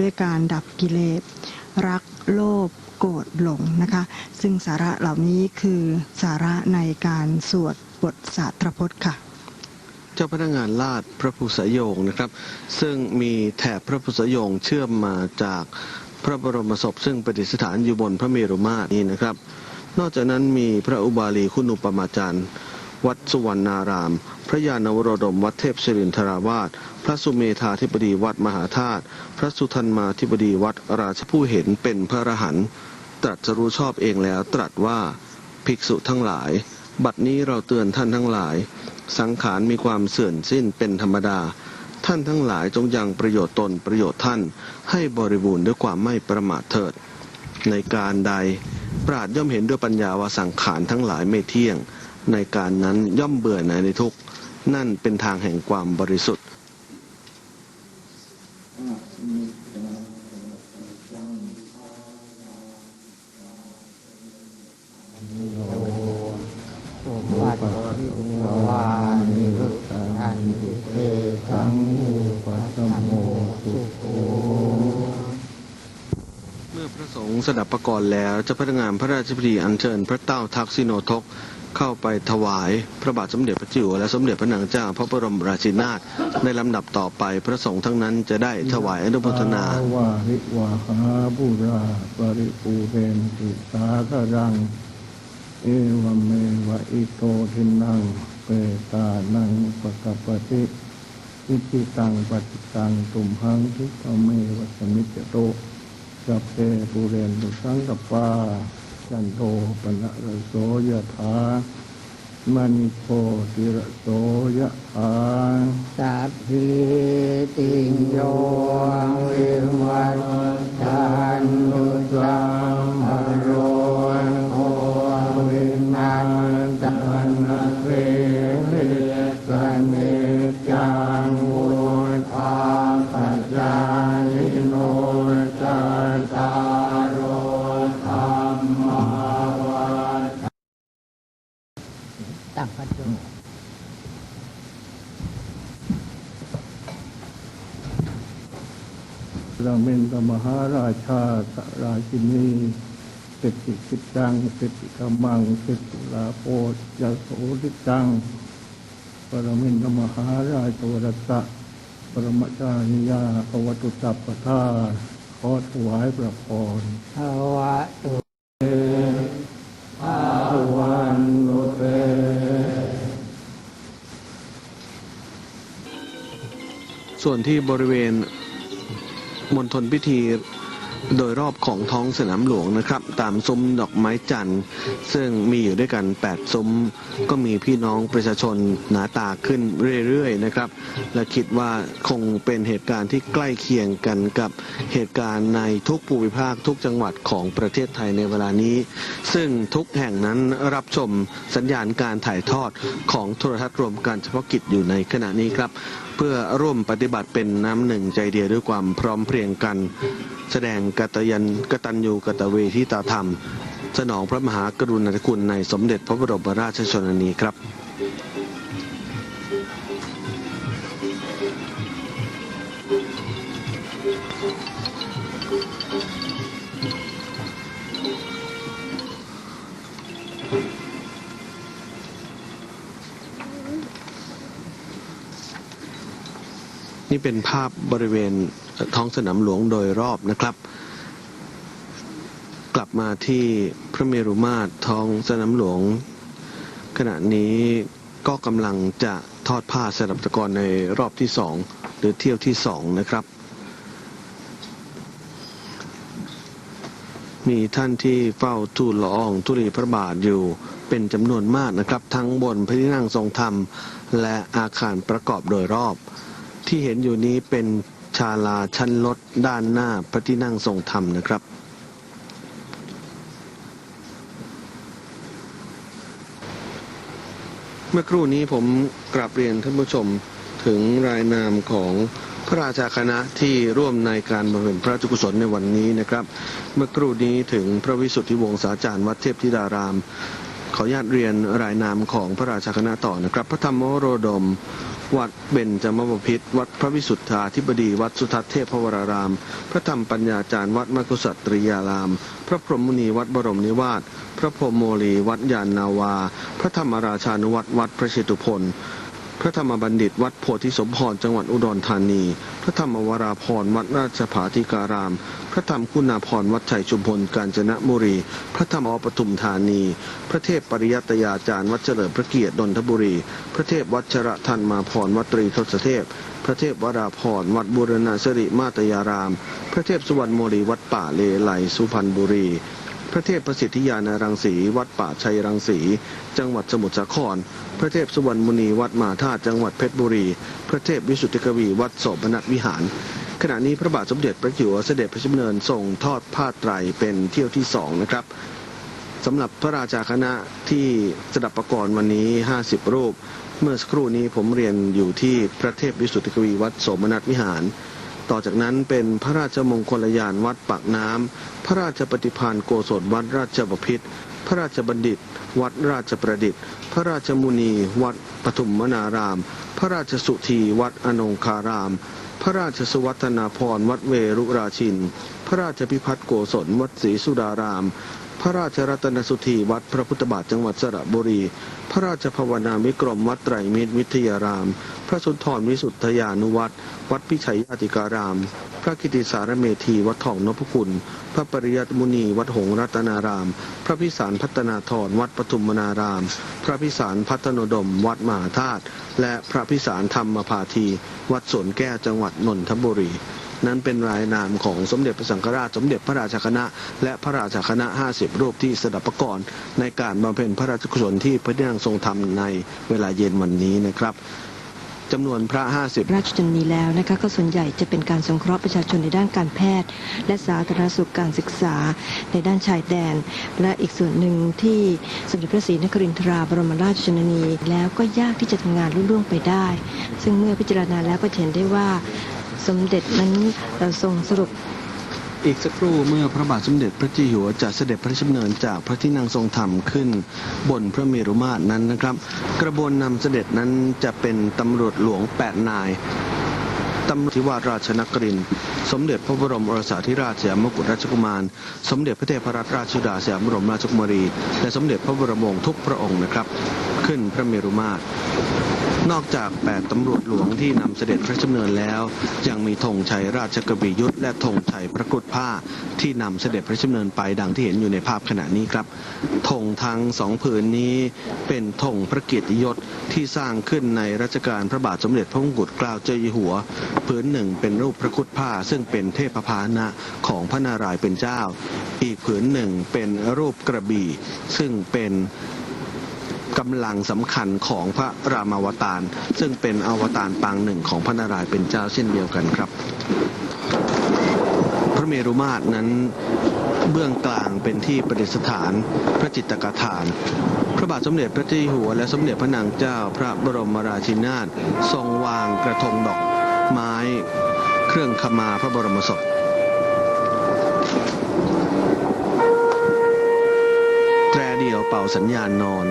ด้วยการดับกิเลสรักโลภโกรธหลงนะคะ ซึ่งสาระเหล่านี้คือสาระในการสวดบทสาธรพจน์ค่ะเจ้าพนักงานลาดพระพุทธโยงนะครับ ซึ่งมีแถบพระพุทธโยงเชื่อมมาจากพระบรมศพซึ่งประดิษฐานอยู่บนพระเมรุมาตรนี้นะครับ นอกจากนั้นมีพระอุบาลีคุณุปมาจารย์ วัดสุวรรณาราม พระยานวโรดมวัดเทพศิรินทราวาส พระสุเมธาธิบดีวัดมหาธาตุ พระสุทันมาธิบดีวัดราชผู้เห็นเป็นพระรหันต์ตรัสรู้ชอบเองแล้วตรัสว่าภิกษุทั้งหลาย บัดนี้เราเตือนท่านทั้งหลาย สังขารมีความเสื่อมสิ้นเป็นธรรมดา ท่านทั้งหลายจงยังประโยชน์ตนประโยชน์ท่าน ให้บริบูรณ์ด้วยความไม่ประมาทเถิด ในการใด ปราดย่อมเห็นด้วยปัญญาว่าสังขารทั้งหลายไม่เที่ยง ในการนั้นย่อมเบื่อหน่ายในทุกนั่นเป็นทางแห่งความบริสุทธิ์เตสังอุปัสสโมสุโขเมื่อพระสงฆ์สดับประกรณ์แล้วเจ้าพนักงานพระราชพิธีอัญเชิญพระเต้าทักษิโนทก เข้าไปถวายพระบาทสมเด็จพระจ้าอยู่หัวและสมเด็จพระนางเจ้าพระบรมราชินีนาถในลำดับต่อไปพระสงฆ์ทั้งนั้นจะได้ถวายอนุโมทนาวาริวาหาบุราปริปูเรนติสาครัง เอวเมวะอิโตทินังเปตานังปะกปปติอิจิตังปฏิตังตุมหังทิปะเมวะสมิจจโตสัพเพปูเรนตุสังกปา จันโทปนะระโสยถามณิโพติระโสยะถาสัพพิติโยวิวัตชันตุ ตั้งพัดลมเราเป็นตมหาราชาสราชินีเศรษฐิกิจจังเศรษฐิกำมังเศรษฐิลาโพยาโสทิจัง ปรมินทมหาราชวรตะปรมจาริยาภวตุตัปปทาขอถวายประพรภาวะตุ ส่วนที่บริเวณมณฑลพิธีโดยรอบของท้องสนามหลวงนะครับ ตามซุ้มดอกไม้จันทร์ ซึ่งมีอยู่ด้วยกัน 8 ซุ้ม ก็มีพี่น้องประชาชนหนาตาขึ้นเรื่อยๆนะครับ และคิดว่าคงเป็นเหตุการณ์ที่ใกล้เคียงกันกับเหตุการณ์ในทุกภูมิภาคทุกจังหวัดของประเทศไทยในเวลานี้ ซึ่งทุกแห่งนั้นรับชมสัญญาณการถ่ายทอดของโทรทัศน์รวมการเฉพาะกิจอยู่ในขณะนี้ครับ เพื่อร่วมปฏิบัติเป็นน้ำหนึ่งใจเดียวด้วยความพร้อมเพรียงกัน แสดงกตยันกตัญญูกตเวทิตาธรรม สนองพระมหากรุณาธิคุณในสมเด็จพระบรมราชชนนีครับ นี่เป็นภาพบริเวณท้องสนามหลวงโดยรอบนะครับ กลับมาที่พระเมรุมาตรท้องสนามหลวง ขณะนี้ก็กำลังจะทอดผ้าสลับตะกอนในรอบที่สองหรือเที่ยวที่สองนะครับ มีท่านที่เฝ้าทูลละอองธุลีพระบาทอยู่เป็นจำนวนมากนะครับ ทั้งบนพระที่นั่งทรงธรรม และอาคารประกอบโดยรอบ ที่เห็นอยู่นี้เป็นชาลาชั้นลดด้านหน้าพระที่นั่งทรงธรรมนะครับ เมื่อครู่นี้ผมกราบเรียนท่านผู้ชมถึงรายนามของพระราชาคณะที่ร่วมในการบำเพ็ญพระราชกุศลในวันนี้นะครับ เมื่อครู่นี้ถึงพระวิสุทธิวงศาจารย์วัดเทพธิดาราม ขออนุญาตเรียนรายนามของพระราชาคณะต่อนะครับ พระธรรมโรดม วัดเบญจมบพิษวัดพระวิสุทธาธิบดี วัดสุทัศเทพวราราม พระธรรมปัญญาจารย์วัดมกุสัตริยาราม พระพรหมุนีวัดบรมนิวาสพระพรหมโมลีวัดยานนาวา พระธรรมราชานุวัดวัดพระเชตุพน พระธรรมบัณฑิตวัดโพธิสมพรจังหวัดอุดรธานี พระธรรมวราพรวัดราชภาธิการาม พระธรรมคุณาพรวัดชัยชุมพลกาญจนบุรี พระธรรมอปทุมธานี พระเทพปริยัตยาจารย์วัดเฉลิมพระเกียรตินนทบุรี พระเทพวัชระทันมาพรวัดตรีทศเทพ พระเทพวราพรวัดบุรณสิริมาตยาราม พระเทพสุวรรณโมลีวัดป่าเลไลสุพรรณบุรี พระเทพประสิทธิยานารังสี วัดป่าชัยรังสี จังหวัดสมุทรสาคร พระเทพสุวรรณมุนีวัดมหาธาตุจังหวัดเพชรบุรี พระเทพวิสุทธิกวีวัดโสมนัสวิหาร ขณะนี้พระบาทสมเด็จพระจ้าอยู่หัวเสด็จพระราชดำเนินทรงทอดผ้าไตรเป็นเที่ยวที่สองนะครับสำหรับพระราชาคณะที่สดับประกรณ์วันนี้ 50 รูป เมื่อสักครู่นี้ผมเรียนอยู่ที่พระเทพวิสุทธิกวีวัดโสมนัสวิหาร ต่อจากนั้นเป็นพระราชมงคลยานวัดปากน้ำ พระราชปฏิพานโกศลวัดราชบพิตรพระราชบัณฑิต วัดราชประดิษฐ์ พระราชมุนี วัดปฐุมวนาราม พระราชสุธี วัดอนงคาราม พระราชสุวัฒนาพร วัดเวรุราชิน พระราชพิพัฒน์โกศล วัดศรีสุดาราม ระราชรัตนสุธีวัดพระพุทธบาทจังหวัดสระบุรี พระราชภาวนามิกรมวัดไตรมิตรวิทยาราม พระสุนทรวิสุทธยานุวัดวัดพิชัยญาติการาม พระกิติสารเมธีวัดทองนพคุณ พระปริยัตมุนีวัดหงรัตนาราม พระพิสารพัฒนาธรวัดปทุมนาราม พระพิสารพัฒนดม วัดมหาธาตุและพระพิสารธรรมพาธีวัดสวนแก้วจังหวัดนนทบุรี นั้นเป็นรายนามของสมเด็จพระสังฆราชสมเด็จพระราชาคณะ และพระราชาคณะ 50 รูปที่สดับประกรณ์ในการบำเพ็ญพระราชกุศลที่พระที่นั่งทรงธรรมในเวลาเย็นวันนี้นะครับจำนวนพระ 50 ราชดำนินแล้วนะคะก็ส่วนใหญ่จะเป็นการสงเคราะห์ประชาชนในด้านการแพทย์ และสาธารณสุขการศึกษาในด้านชายแดน และอีกส่วนหนึ่งที่สมเด็จพระศรีนครินทราบรมราชชนนีแล้วก็ยากที่จะทำงานรุ่ล่วงไปได้ ซึ่งเมื่อพิจารณาแล้วก็เห็นได้ว่า สมเด็จนั้นเอ่อทรงสรุปอีกสักครู่เมื่อพระบาทสมเด็จพระเจ้าอยู่หัวจะเสด็จพระราชดำเนินจากพระที่นั่งทรงธรรมขึ้น บนพระเมรุมาตรนั้นนะครับ กระบวนนำเสด็จนั้นจะเป็นตำรวจหลวง 8 นายตำรวจที่ว่าราชนคริน สมเด็จพระบรมโอรสาธิราชสยามกุฎราชกุมาร สมเด็จพระเทพรัตนราชสุดาสยามบรมราชกุมารี และสมเด็จพระบรมวงศ์ทุกพระองค์นะครับ ขึ้นพระเมรุมาตร นอกจาก 8 ตำรวจหลวงที่นำเสด็จพระชดำเนินแล้ว ยังมีธงชัยราชกบียุทธและธงชัยพระกรุดผ้าที่นำเสด็จพระชดำเนินไปดังที่เห็นอยู่ในภาพขณะนี้ครับธงทั้งสองผืนนี้เป็นธงพระเกียรติยศที่สร้างขึ้นในรัชกาลพระบาทสมเด็จพระมงกุฎเกล้าเจ้าอยู่หัวผืนหนึ่งเป็นรูปพระครุดผ้า ซึ่งเป็นเทพพานะของพระนารายณ์เป็นเจ้า อีกผืนหนึ่งเป็นรูปกระบี่ซึ่งเป็น กำลังสำคัญของพระรามาวตารซึ่งเป็นอวตารปางหนึ่งของพระนารายณ์เป็นเจ้าเช่นเดียวกันครับ พระเมรุมาตรนั้นเบื้องกลางเป็นที่ประดิษฐานพระจิตรกฐาน พระบาทสมเด็จพระเจ้าอยู่หัวและสมเด็จพระนางเจ้าพระบรมราชินีนาถทรงวางกระทงดอกไม้เครื่องขมาพระบรมศพแตรเดี่ยวเป่าสัญญาณนอน